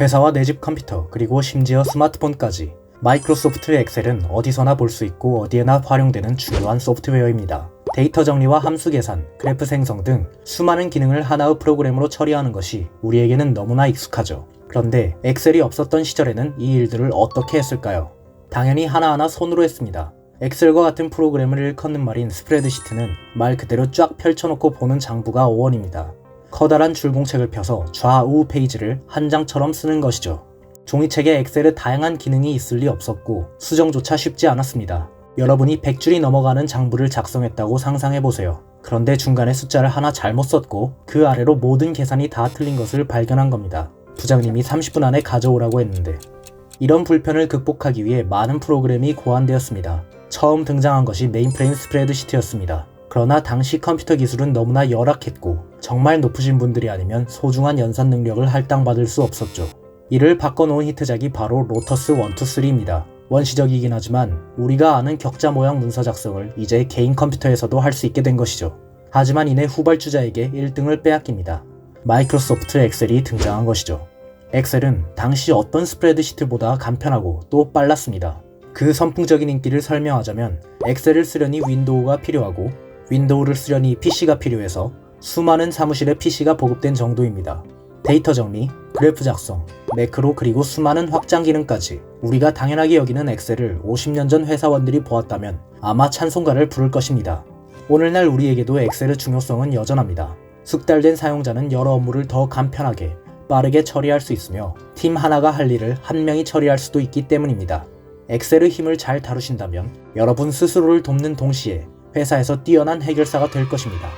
회사와 내 집 컴퓨터 그리고 심지어 스마트폰까지 마이크로소프트 엑셀은 어디서나 볼 수 있고 어디에나 활용되는 중요한 소프트웨어입니다. 데이터 정리와 함수 계산, 그래프 생성 등 수많은 기능을 하나의 프로그램으로 처리하는 것이 우리에게는 너무나 익숙하죠. 그런데 엑셀이 없었던 시절에는 이 일들을 어떻게 했을까요? 당연히 하나하나 손으로 했습니다. 엑셀과 같은 프로그램을 일컫는 말인 스프레드시트는 말 그대로 쫙 펼쳐놓고 보는 장부가 어원입니다. 커다란 줄공책을 펴서 좌우 페이지를 한 장처럼 쓰는 것이죠. 종이책에 엑셀의 다양한 기능이 있을 리 없었고 수정조차 쉽지 않았습니다. 여러분이 100줄이 넘어가는 장부를 작성했다고 상상해보세요. 그런데 중간에 숫자를 하나 잘못 썼고 그 아래로 모든 계산이 다 틀린 것을 발견한 겁니다. 부장님이 30분 안에 가져오라고 했는데 이런 불편을 극복하기 위해 많은 프로그램이 고안되었습니다. 처음 등장한 것이 메인프레임 스프레드시트였습니다. 그러나 당시 컴퓨터 기술은 너무나 열악했고 정말 높으신 분들이 아니면 소중한 연산 능력을 할당받을 수 없었죠. 이를 바꿔놓은 히트작이 바로 로터스 1, 2, 3입니다. 원시적이긴 하지만 우리가 아는 격자 모양 문서 작성을 이제 개인 컴퓨터에서도 할 수 있게 된 것이죠. 하지만 이내 후발주자에게 1등을 빼앗깁니다. 마이크로소프트 엑셀이 등장한 것이죠. 엑셀은 당시 어떤 스프레드시트보다 간편하고 또 빨랐습니다. 그 선풍적인 인기를 설명하자면 엑셀을 쓰려니 윈도우가 필요하고 윈도우를 쓰려니 PC가 필요해서 수많은 사무실에 PC가 보급된 정도입니다. 데이터 정리, 그래프 작성, 매크로 그리고 수많은 확장 기능까지 우리가 당연하게 여기는 엑셀을 50년 전 회사원들이 보았다면 아마 찬송가를 부를 것입니다. 오늘날 우리에게도 엑셀의 중요성은 여전합니다. 숙달된 사용자는 여러 업무를 더 간편하게 빠르게 처리할 수 있으며 팀 하나가 할 일을 한 명이 처리할 수도 있기 때문입니다. 엑셀의 힘을 잘 다루신다면 여러분 스스로를 돕는 동시에 회사에서 뛰어난 해결사가 될 것입니다.